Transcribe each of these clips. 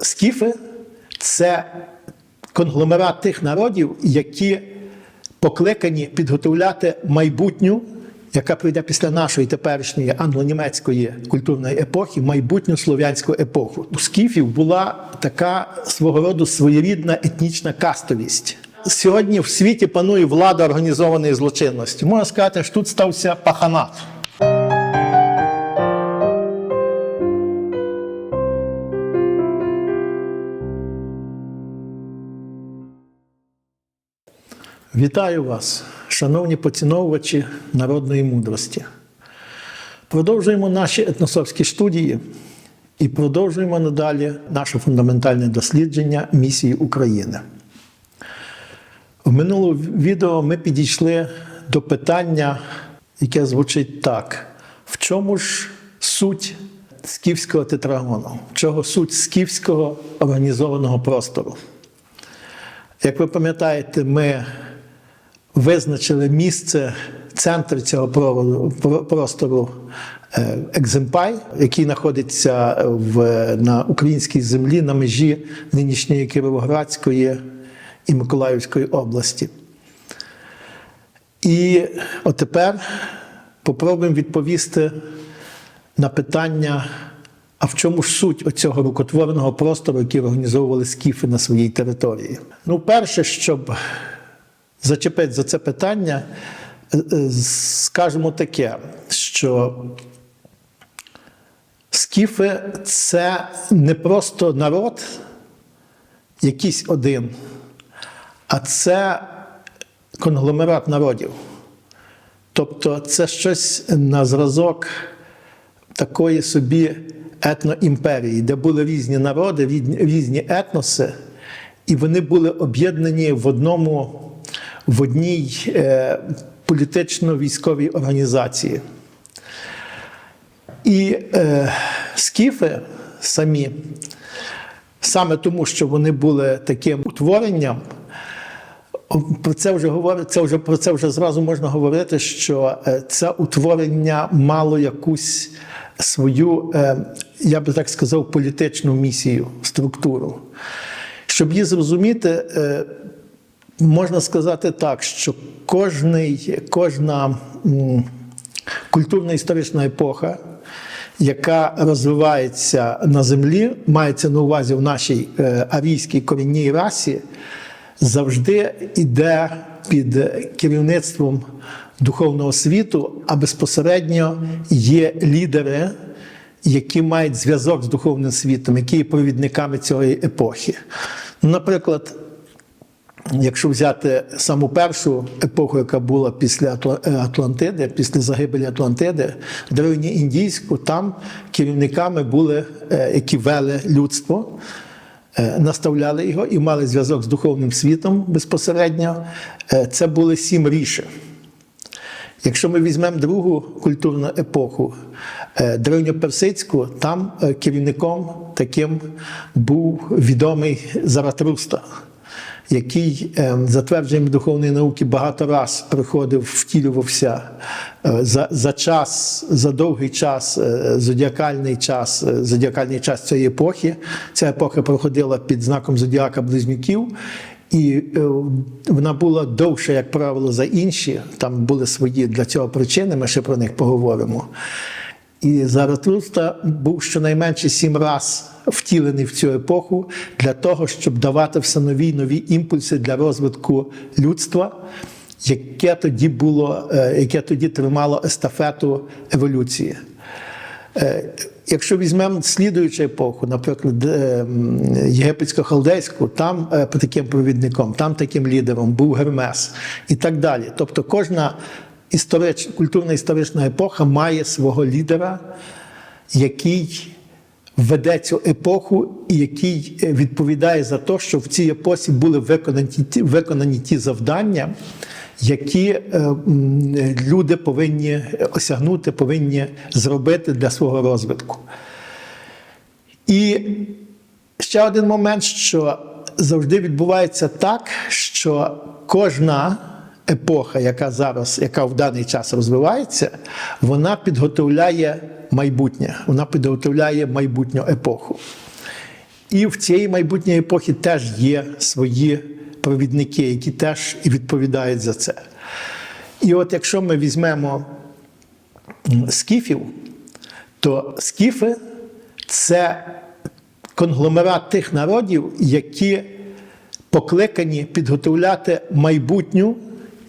Скіфи це конгломерат тих народів, які покликані підготовляти майбутню, яка прийде після нашої теперішньої англо-німецької культурної епохи, майбутню слов'янську епоху. У скіфів була така свого роду своєрідна етнічна кастовість. Сьогодні в світі панує влада організованої злочинності. Можна сказати, що тут стався паханат. Вітаю вас, шановні поціновувачі народної мудрості. Продовжуємо наші етносовські студії і продовжуємо надалі наше фундаментальне дослідження місії України. В минулому відео ми підійшли до питання, яке звучить так: в чому ж суть скіфського тетрагону? В чого суть скіфського організованого простору? Як ви пам'ятаєте, ми визначили місце, центр цього простору е, Екземпай, який знаходиться в, на українській землі на межі нинішньої Кіровоградської і Миколаївської області. І от тепер попробуємо відповісти на питання, а в чому ж суть оцього рукотворного простору, який організовували скіфи на своїй території? Ну, перше, щоб зачепити за це питання, е, е, скажемо таке, що скіфи це не просто народ, якийсь один, а це конгломерат народів. Тобто це щось на зразок такої собі етноімперії, де були різні народи, різні- різні етноси, і вони були об'єднані в одному, в одній е, політично-військовій організації. І е, скіфи самі, саме тому, що вони були таким утворенням, про це вже говорить, це вже про це вже зразу можна говорити, що е, це утворення мало якусь свою, е, я би так сказав, політичну місію, структуру. Щоб її зрозуміти, е, можна сказати так, що кожний, кожна м, культурна історична епоха, яка розвивається на землі, мається на увазі в нашій е, арійській корінній расі, завжди йде під керівництвом духовного світу, а безпосередньо є лідери, які мають зв'язок з духовним світом, які є провідниками цієї епохи. Наприклад, Якщо взяти саму першу епоху, яка була після е, Атлантиди, після загибелі Атлантиди, древньоіндійську, там керівниками були, е, які вели людство, е, наставляли його і мали зв'язок з духовним світом безпосередньо. Це були сім рішень. Якщо ми візьмемо другу культурну епоху, древньоперсидську, там керівником таким був відомий Заратруста, який е, за твердженням духовної науки багато раз приходив, втілювався е, за, за час, за довгий час, е, зодіакальний час, е, зодіакальний час цієї епохи. Ця епоха проходила під знаком зодіака близнюків. І вона була довша, як правило, за інші. Там були свої для цього причини, ми ще про них поговоримо. І Заратруста був щонайменше сім раз втілений в цю епоху для того, щоб давати все нові нові імпульси для розвитку людства, яке тоді було, е, яке тоді тримало естафету еволюції. Е, Якщо візьмемо слідуючу епоху, наприклад, е, єгипетсько-халдейську, там таким провідником, там таким лідером був Гермес і так далі. Тобто кожна історич, культурна історична епоха має свого лідера, який веде цю епоху який е, відповідає за те, що в цій епосі були виконані виконані ті завдання, які е, люди повинні осягнути, повинні зробити для свого розвитку. І ще один момент, що завжди відбувається так, що кожна епоха, яка зараз, яка в даний час розвивається, вона підготовляє майбутнє, вона підготовляє майбутню епоху. І в цієї майбутньої епохи теж є свої провідники, які теж і відповідають за це. І от якщо ми візьмемо скіфів, то скіфи це конгломерат тих народів, які покликані підготовляти майбутню,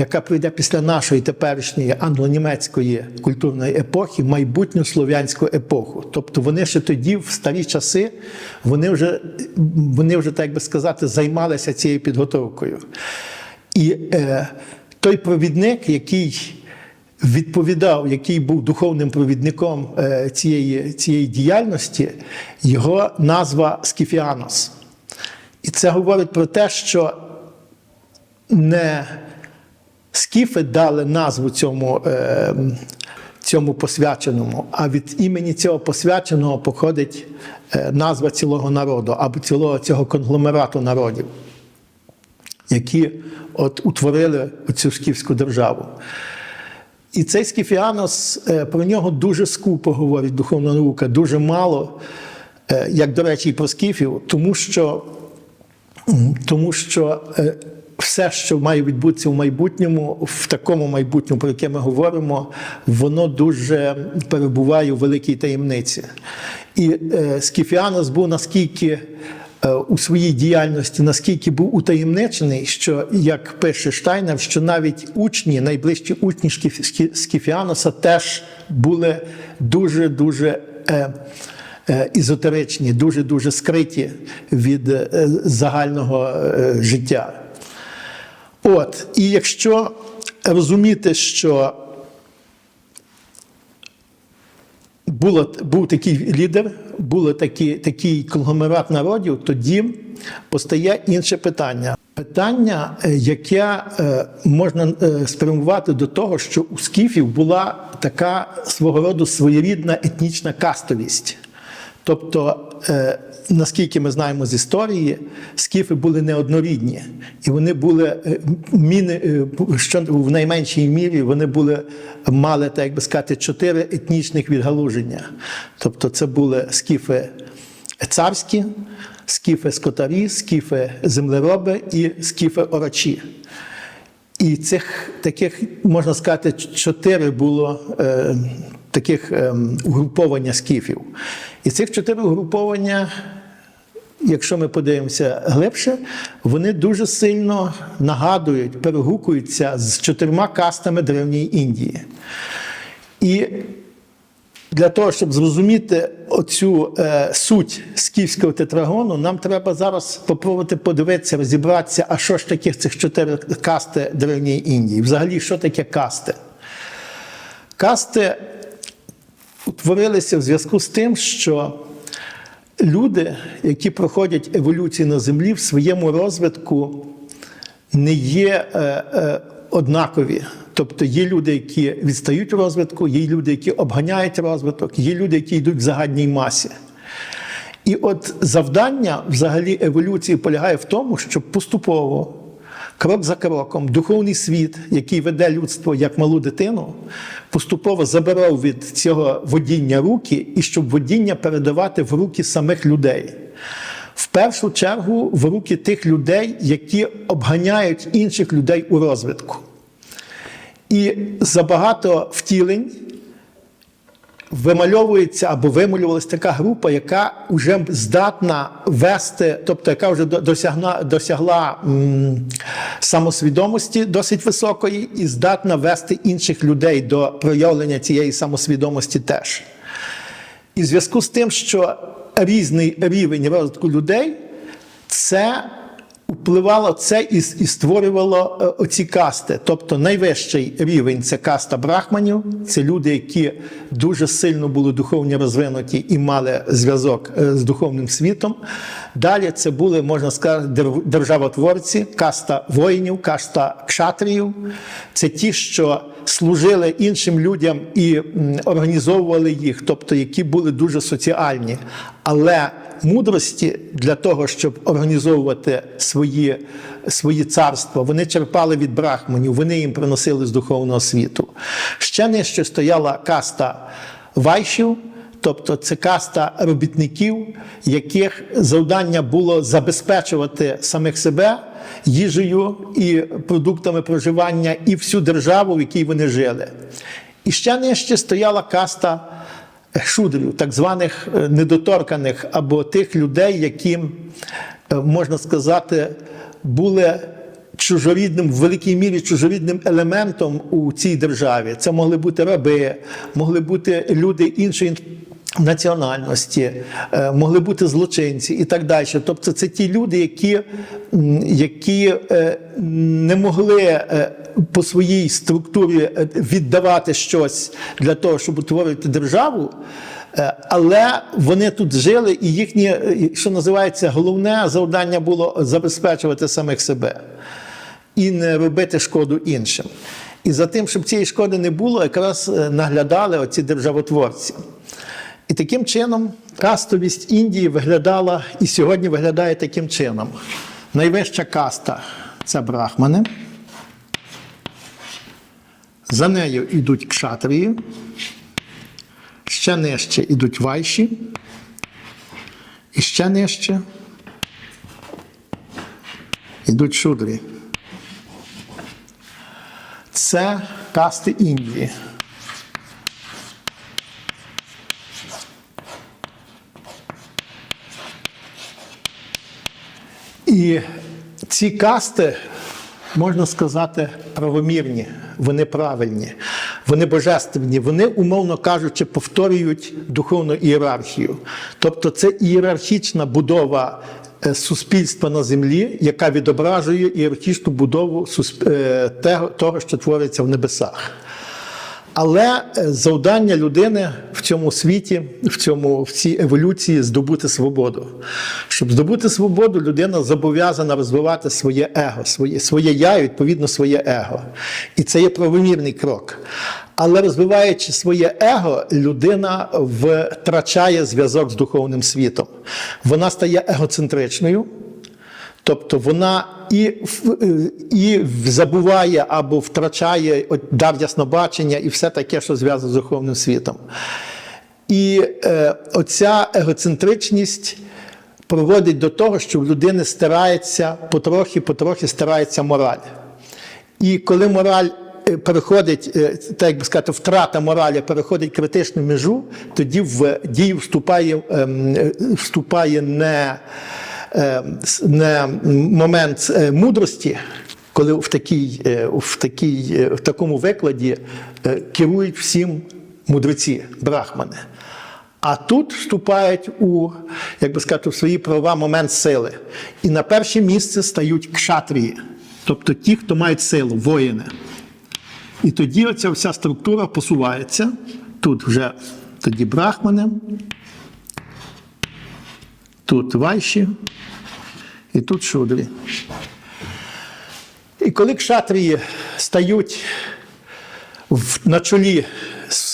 яка прийде після нашої теперішньої англо-німецької культурної епохи, майбутню слов'янську епоху. Тобто вони ще тоді, в старі часи, вони вже, вони вже так би сказати, займалися цією підготовкою. І е, той провідник, який відповідав, який був духовним провідником е, цієї, цієї діяльності, його назва Скіфіанос. І це говорить про те, що не скіфи дали назву цьому, е, цьому посвяченому, а від імені цього посвяченого походить е, назва цілого народу або цілого цього конгломерату народів, які от утворили цю скіфську державу. І цей Скіфіанос, е, про нього дуже скупо говорить духовна наука, дуже мало, е, як, до речі, і про скіфів, тому що, тому що все, що має відбутися в майбутньому, в такому майбутньому, про яке ми говоримо, воно дуже перебуває у великій таємниці. І е, Скіфіанос був наскільки е, у своїй діяльності наскільки був утаємничений, що, як пише Штайнер, що навіть учні, найближчі учні Скіфіаноса теж були дуже-дуже е, е, ізотеричні, дуже-дуже скриті від загального життя. От, і якщо розуміти, що було, був такий лідер, був такий, такий конгломерат народів, тоді постає інше питання. Питання, е, яке е, можна е, спрямувати до того, що у скіфів була така свого роду своєрідна етнічна кастовість. Тобто, е, наскільки ми знаємо з історії, скіфи були неоднорідні, і вони були е, міни, е, що в найменшій мірі вони були мали, так як би сказати, чотири етнічних відгалуження. Тобто, це були скіфи царські, скіфи скотарі, скіфи землероби і скіфи орачі. І цих таких, можна сказати, чотири було е, таких е, угруповання скіфів. І цих чотири угруповання, якщо ми подивимося глибше, вони дуже сильно нагадують, перегукуються з чотирма кастами древньої Індії. І для того, щоб зрозуміти оцю е, суть скіфського тетрагону, нам треба зараз спробувати подивитися, розібратися, а що ж таке цих чотири касти древньої Індії. Взагалі, що таке касти? Касти утворилися в зв'язку з тим, що люди, які проходять еволюцію на землі, в своєму розвитку не є е, е, однакові. Тобто є люди, які відстають в розвитку, є люди, які обганяють розвиток, є люди, які йдуть в загальній масі. І от завдання взагалі еволюції полягає в тому, щоб поступово, крок за кроком, духовний світ, який веде людство як малу дитину, поступово забирав від цього водіння руки, і щоб водіння передавати в руки самих людей. В першу чергу в руки тих людей, які обганяють інших людей у розвитку. І забагато втілень вимальовується або вималювалася така група, яка вже здатна вести, тобто яка вже досягна, досягла м, самосвідомості досить високої, і здатна вести інших людей до проявлення цієї самосвідомості теж. І в зв'язку з тим, що різний рівень розвитку людей, це впливало це і, і створювало е, оці касти. Тобто найвищий рівень це каста брахманів, це люди, які дуже сильно були духовно розвинуті і мали зв'язок е, з духовним світом. Далі це були, можна сказати, дер- державотворці, каста воїнів, каста кшатріїв. Це ті, що служили іншим людям і організовували їх, тобто які були дуже соціальні. Але мудрості для того, щоб організовувати свої, свої царства, вони черпали від брахманів, вони їм приносили з духовного світу. Ще нижче стояла каста вайшів. тобто це каста робітників, яких завдання було забезпечувати самих себе їжею і продуктами проживання, і всю державу, в якій вони жили. І ще нижче стояла каста шудрів, так званих е, недоторканих, або тих людей, які, е, можна сказати, були чужорідним, в великій мірі чужорідним елементом у цій державі. Це могли бути раби, могли бути люди іншої національності, е, могли бути злочинці і так далі. Тобто, це ті люди, які, які не могли по своїй структурі е, віддавати щось для того, щоб утворити державу. Е, Але вони тут жили, і їхнє, е, що називається, головне завдання було забезпечувати самих себе і не робити шкоду іншим. І за тим, щоб цієї шкоди не було, якраз наглядали оці державотворці. І таким чином кастовість Індії виглядала і сьогодні виглядає таким чином. Найвища каста це брахмани. За нею йдуть кшатрії, ще нижче йдуть вайші, і ще нижче йдуть шудрі. Це касти Індії. І ці касти, можна сказати, правомірні, вони правильні, вони божественні, вони, умовно кажучи, повторюють духовну ієрархію. Тобто це ієрархічна будова е, суспільства на землі, яка відображує ієрархічну будову е, того, що твориться в небесах. Але е, завдання людини в цьому світі, в, цьому, в цій еволюції здобути свободу. Щоб здобути свободу, людина зобов'язана розвивати своє его, своє, своє я і відповідно своє его. І це є правомірний крок. Але розвиваючи своє его, людина втрачає зв'язок з духовним світом. Вона стає егоцентричною. Тобто вона і, і забуває або втрачає дар яснобачення і все таке, що зв'язано з духовним світом. І е, оця егоцентричність приводить до того, що в людини стирається потрохи, потрохи стирається мораль. І коли мораль е, переходить, е, так як би сказати, втрата моралі переходить критичну межу, тоді в дію вступає, ем, е, вступає не, не момент е, мудрості, коли в, такій, е, в, такій, е, в такому викладі керують всім мудреці, брахмани. А тут вступають у, як би сказати, в свої права момент сили. І на перше місце стають кшатрії, тобто ті, хто мають силу, воїни. І тоді оця вся структура посувається. Тут вже тоді брахмани, тут вайші, і тут шудрі. І коли кшатрії стають в, на чолі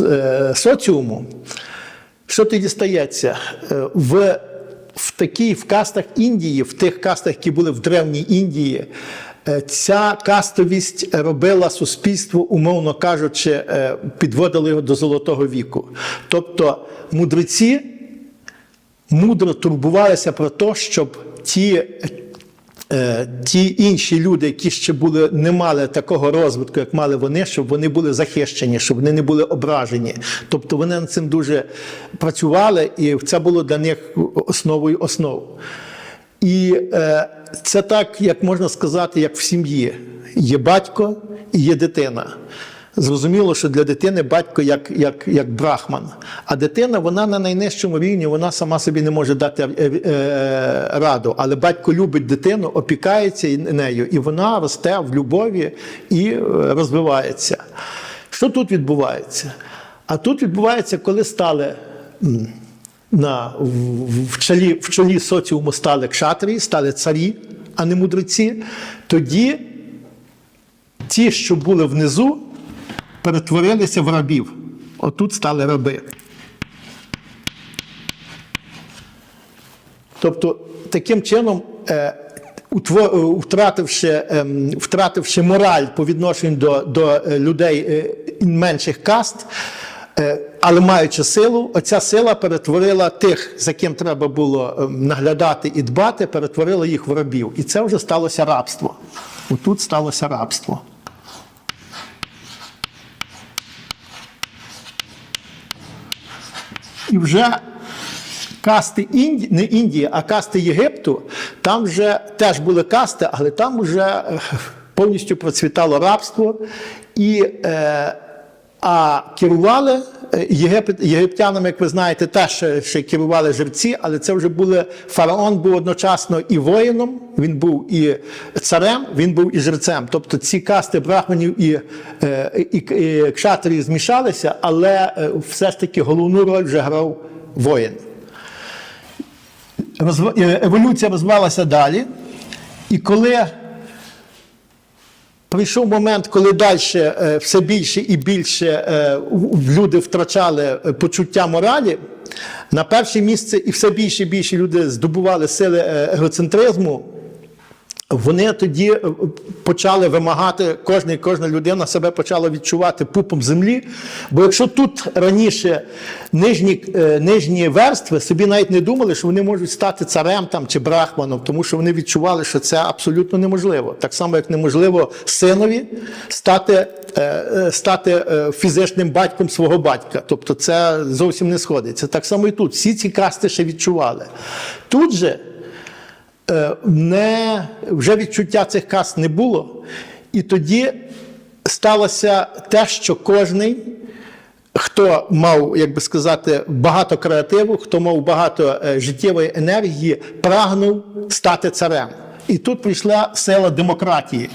е, соціуму, що тоді стається? Е, В, в такій в кастах Індії, в тих кастах, які були в древній Індії, е, ця кастовість робила суспільство, умовно кажучи, е, підводила його до золотого віку. Тобто мудреці мудро турбувалися про те, щоб ті, е, ті інші люди, які ще були, не мали такого розвитку, як мали вони, щоб вони були захищені, щоб вони не були ображені. Тобто вони над цим дуже працювали, і це було для них основою основ. І е, це так, як можна сказати, як в сім'ї. Є батько і є дитина. Зрозуміло, що для дитини батько як, як, як брахман, а дитина вона на найнижчому рівні, вона сама собі не може дати е, е, раду. Але батько любить дитину, опікається нею, і вона росте в любові і е, розвивається. Що тут відбувається? А тут відбувається, коли стали на, в, в, чолі, в чолі соціуму стали кшатрії, стали царі, а не мудреці, тоді ті, що були внизу, перетворилися в рабів. Отут стали раби. Тобто, таким чином, е, е, втративши, ем, втративши мораль по відношенню до, до е, людей менших каст, Але маючи силу, оця сила перетворила тих, за ким треба було е, наглядати і дбати, перетворила їх в рабів. І це вже сталося рабство. Отут сталося рабство. І вже касти Інді, не Індії, а касти Єгипту, там вже теж були касти, але там вже е, повністю процвітало рабство. І, е, а керували е, єгиптянами, як ви знаєте, теж ще, ще керували жерці, але це вже були фараон був одночасно і воїном, він був і царем, він був і жерцем. Тобто ці касти брахманів і, е, і, і кшатрі змішалися, але е, все ж таки головну роль вже грав воїн. Е, Еволюція розвивалася далі. І коли прийшов момент, коли далі е, все більше і більше е, люди втрачали е, почуття моралі, на перше місце і все більше і більше люди здобували сили егоцентризму, вони тоді е, почали вимагати, кожна, кожна людина себе почала відчувати пупом землі. Бо якщо тут раніше нижні, е, нижні верстви собі навіть не думали, що вони можуть стати царем там, чи брахманом, тому що вони відчували, що це абсолютно неможливо. Так само, як неможливо синові стати, е, стати фізичним батьком свого батька. Тобто це зовсім не сходиться. Так само і тут. Всі ці касти ще відчували. Тут же не, вже відчуття цих каст не було. І тоді сталося те, що кожний, хто мав, як би сказати, багато креативу, хто мав багато е, життєвої енергії, прагнув стати царем. І тут прийшла сила демократії.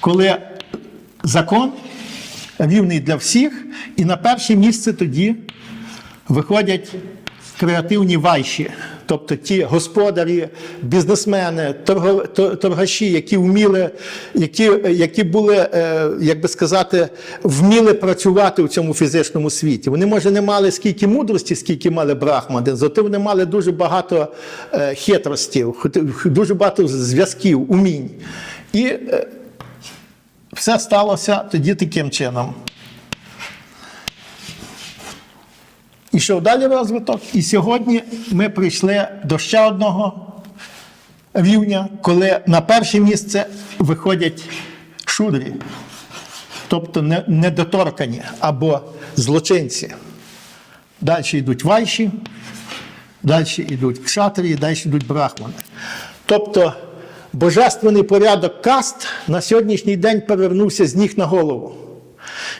Коли закон рівний для всіх, і на перше місце тоді виходять креативні вайші, тобто ті господарі, бізнесмени, торгаші, які вміли, які, які були, е, як би сказати, вміли працювати у цьому фізичному світі. Вони, може, не мали скільки мудрості, скільки мали брахмани, зате вони мали дуже багато е, хитростів, дуже багато зв'язків, умінь. І е, все сталося тоді таким чином. Ішов далі розвиток, і сьогодні ми прийшли до ще одного рівня, коли на перше місце виходять шудрі, тобто недоторкані або злочинці. Далі йдуть вайші, далі йдуть кшатрі, далі йдуть брахмани. Тобто божественний порядок каст на сьогоднішній день перевернувся з ніг на голову.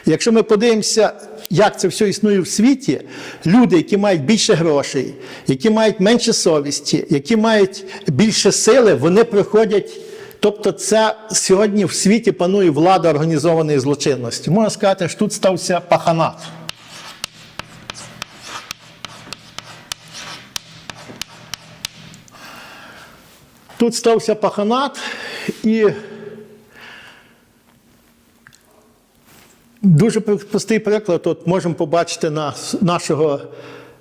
Якщо ми подивимося, як це все існує в світі, люди, які мають більше грошей, які мають менше совісті, які мають більше сили, вони приходять. Тобто, це сьогодні в світі панує влада організованої злочинності. Можна сказати, що тут стався паханат. Тут стався паханат, і Дуже простий приклад. От можемо побачити на нашого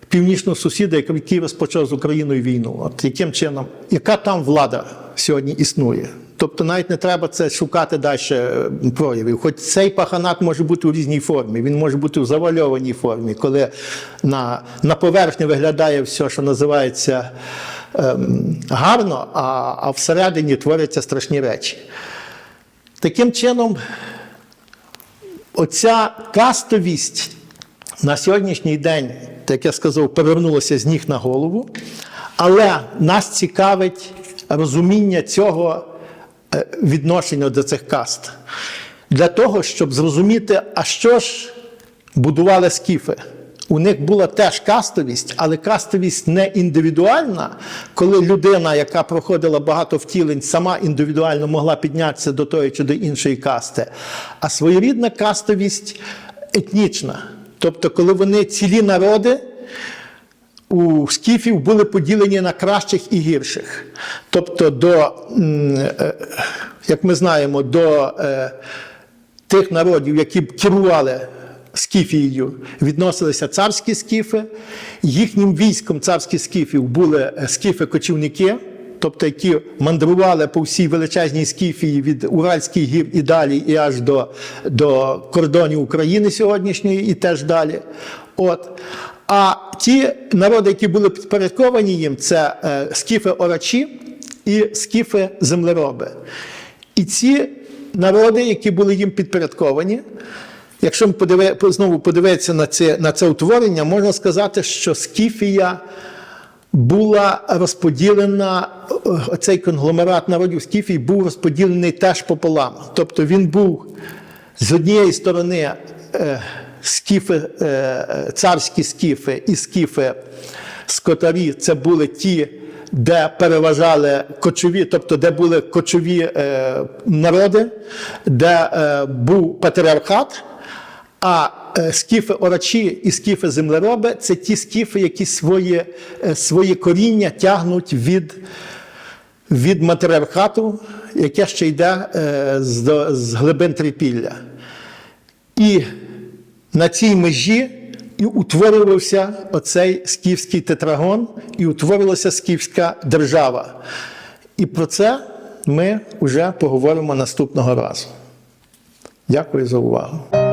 північного сусіда, який- розпочав з Україною війну. От яким чином, яка там влада сьогодні існує? Тобто навіть не треба це шукати далі е, проявів. Хоч цей паханат може бути у різній формі, він може бути у завальованій формі, коли на, на поверхні виглядає все, що називається ем, гарно, а, а всередині творяться страшні речі. Таким чином, оця кастовість на сьогоднішній день, як я сказав, перевернулася з ніг на голову, але нас цікавить розуміння цього е, відношення до цих каст. Для того, щоб зрозуміти, а що ж будували скіфи. У них була теж кастовість, але кастовість не індивідуальна, коли людина, яка проходила багато втілень, сама індивідуально могла піднятися до тої чи до іншої касти, а своєрідна кастовість етнічна. Тобто, коли вони цілі народи у скіфів були поділені на кращих і гірших. Тобто, до, е, як ми знаємо, до е, тих народів, які керували Скіфією, відносилися царські скіфи. Їхнім військом царських скіфів були е, скіфи-кочівники, тобто які мандрували по всій величезній скіфії від Уральських гір і далі, і аж до, до кордонів України сьогоднішньої, і теж далі. От. А ті народи, які були підпорядковані їм, це е, скіфи-орачі і скіфи-землероби. І ці народи, які були їм підпорядковані, якщо ми знову подивитися на це, на це утворення, можна сказати, що Скіфія була розподілена, е, цей конгломерат народів Скіфії був розподілений теж пополам. Тобто він був з однієї сторони е, скіфи, е, царські скіфи і скіфи скотарі, це були ті, де переважали кочові, тобто де були кочові е, народи, де е, був патріархат. А е, скіфи орачі і скіфи землероби це ті скіфи, які свої, е, свої коріння тягнуть від, від матріархату, яке ще йде е, з, з глибин трипілля. І на цій межі і утворювався оцей скіфський тетрагон, і утворилася скіфська держава. І про це ми вже поговоримо наступного разу. Дякую за увагу.